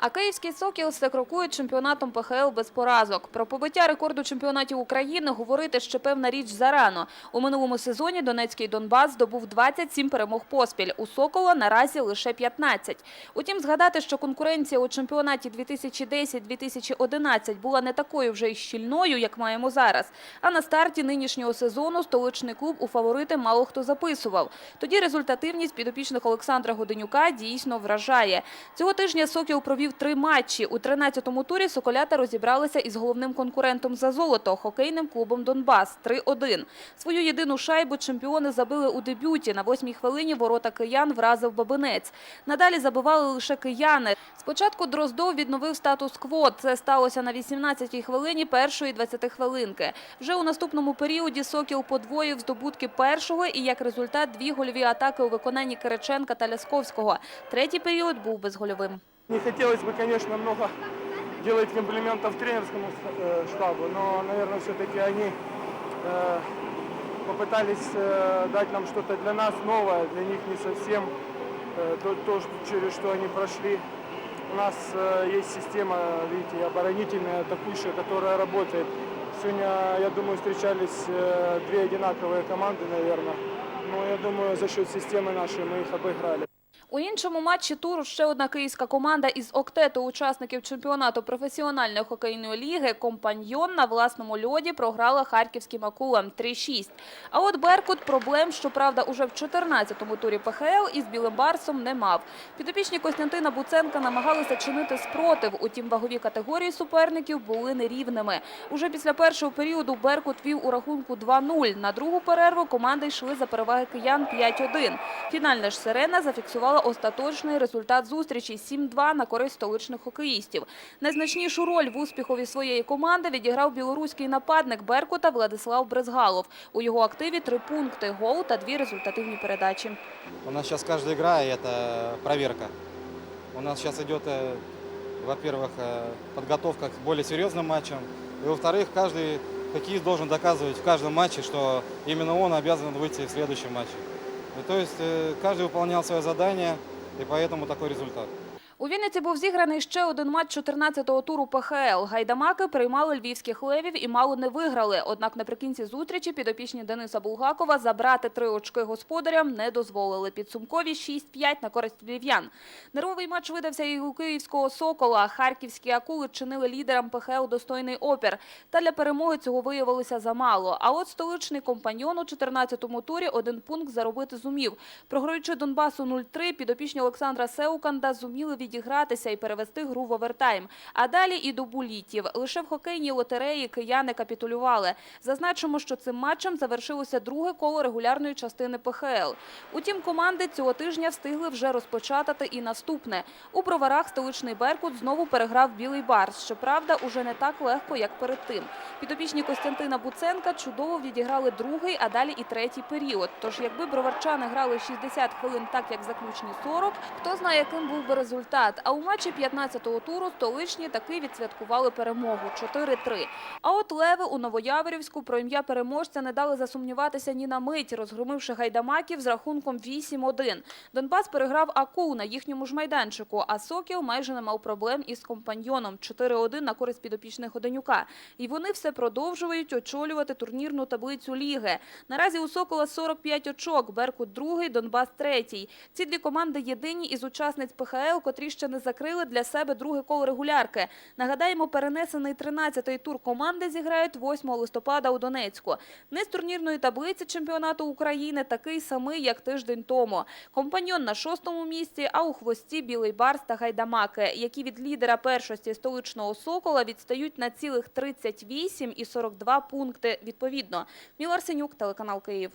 А київський «Сокіл» все крокує чемпіонатом ПХЛ без поразок. Про побиття рекорду чемпіонатів України говорити ще певна річ зарано. У минулому сезоні Донецький Донбас здобув 27 перемог поспіль. У «Сокола» наразі лише 15. Утім, згадати, що конкуренція у чемпіонаті 2010-2011 була не такою вже й щільною, як маємо зараз. А на старті нинішнього сезону столичний клуб у фаворити мало хто записував. Тоді результативність підопічних Олександра Годенюка дійсно вражає. Цього тижня «Сокіл» провів три матчі. У 13-му турі «Соколята» розібралися із головним конкурентом за золото – хокейним клубом «Донбас» 3-1. Свою єдину шайбу чемпіони забили у дебюті. На восьмій хвилині ворота киян вразив Бабинець. Надалі забивали лише кияни. Спочатку Дроздов відновив статус-кво. Це сталося на 18-й хвилині першої 20 хвилинки. Вже у наступному періоді «Сокіл» подвоїв здобутки першого і, як результат, дві гольові атаки у виконанні Кириченка та Лясковського. Третій період був безгольовим. Не хотелось бы, конечно, много делать комплиментов тренерскому э, штабу, но, наверное, все-таки они э, попытались э, дать нам что-то для нас новое, для них не совсем то, то, через что они прошли. У нас есть система, видите, оборонительная, атакующая, которая работает. Сегодня, я думаю, встречались две одинаковые команды, наверное. Но я думаю, за счет системы нашей мы их обыграли. У іншому матчі туру ще одна київська команда із октету учасників чемпіонату професіональної хокейної ліги «Компаньйон» на власному льоді програла харківським акулам 3-6. А от Беркут проблем, щоправда, уже в 14-му турі ПХЛ із Білим Барсом не мав. Підопічні Костянтина Буценка намагалися чинити спротив, утім вагові категорії суперників були нерівними. Уже після першого періоду Беркут вів у рахунку 2-0. На другу перерву команди йшли за переваги киян 5-1. Фінальна ж «Сирена» зафіксувала остаточний результат зустрічі 7-2 на користь столичних хокеїстів. Найзначнішу роль в успіхові своєї команди відіграв білоруський нападник Беркута Владислав Брезгалов. У його активі три пункти, гол та дві результативні передачі. У нас сейчас каждая игра – это проверка. У нас сейчас идет, э, во-первых, э, подготовка к более серьезным матчам. И, во-вторых, каждый хоккеист должен доказывать в каждом матче, что именно он обязан выйти в следующем матче. И, то есть э, каждый выполнял свое задание, и поэтому такой результат. У Вінниці був зіграний ще один матч 14-го туру ПХЛ. Гайдамаки приймали львівських левів і мало не виграли. Однак наприкінці зустрічі підопічні Дениса Булгакова забрати три очки господарям не дозволили. Підсумкові 6-5 на користь львів'ян. Нервовий матч видався і у київського «Сокола». Харківські акули чинили лідерам ПХЛ достойний опір. Та для перемоги цього виявилося замало. А от столичний компаньйон у 14-му турі один пункт заробити зумів. Програючи Донбасу 0-3, підопічні Олександра Сеуканда зуміли відігратися і перевести гру в овертайм. А далі і до булітів. Лише в хокейній лотереї кияни капітулювали. Зазначимо, що цим матчем завершилося друге коло регулярної частини ПХЛ. Утім, команди цього тижня встигли вже розпочатати і наступне. У броварах столичний Беркут знову переграв Білий Барс. Щоправда, уже не так легко, як перед тим. Підопічні Костянтина Буценка чудово відіграли другий, а далі і третій період. Тож, якби броварчани грали 60 хвилин так, як заключні 40, хто знає, яким був би результат. А у матчі 15-го туру столичні таки відсвяткували перемогу 4-3. А от леви у Новояворівську про ім'я переможця не дали засумніватися ні на мить, розгромивши гайдамаків з рахунком 8-1. Донбас переграв Акул на їхньому ж майданчику, а Сокіл майже не мав проблем із компаньйоном 4-1 на користь підопічних Оденюка. І вони все продовжують очолювати турнірну таблицю ліги. Наразі у Сокола 45 очок, Беркут другий, Донбас третій. Ці дві команди єдині із учасниць ПХЛ, котрі ще не закрили для себе друге коло регулярки. Нагадаємо, перенесений 13-й тур команди зіграють 8 листопада у Донецьку. Низ турнірної таблиці чемпіонату України такий самий, як тиждень тому. Компаньйон на шостому місці, а у хвості Білий Барс та Гайдамаки, які від лідера першості столичного Сокола відстають на цілих 38 і 42 пункти відповідно. Міла Арсенюк, телеканал Київ.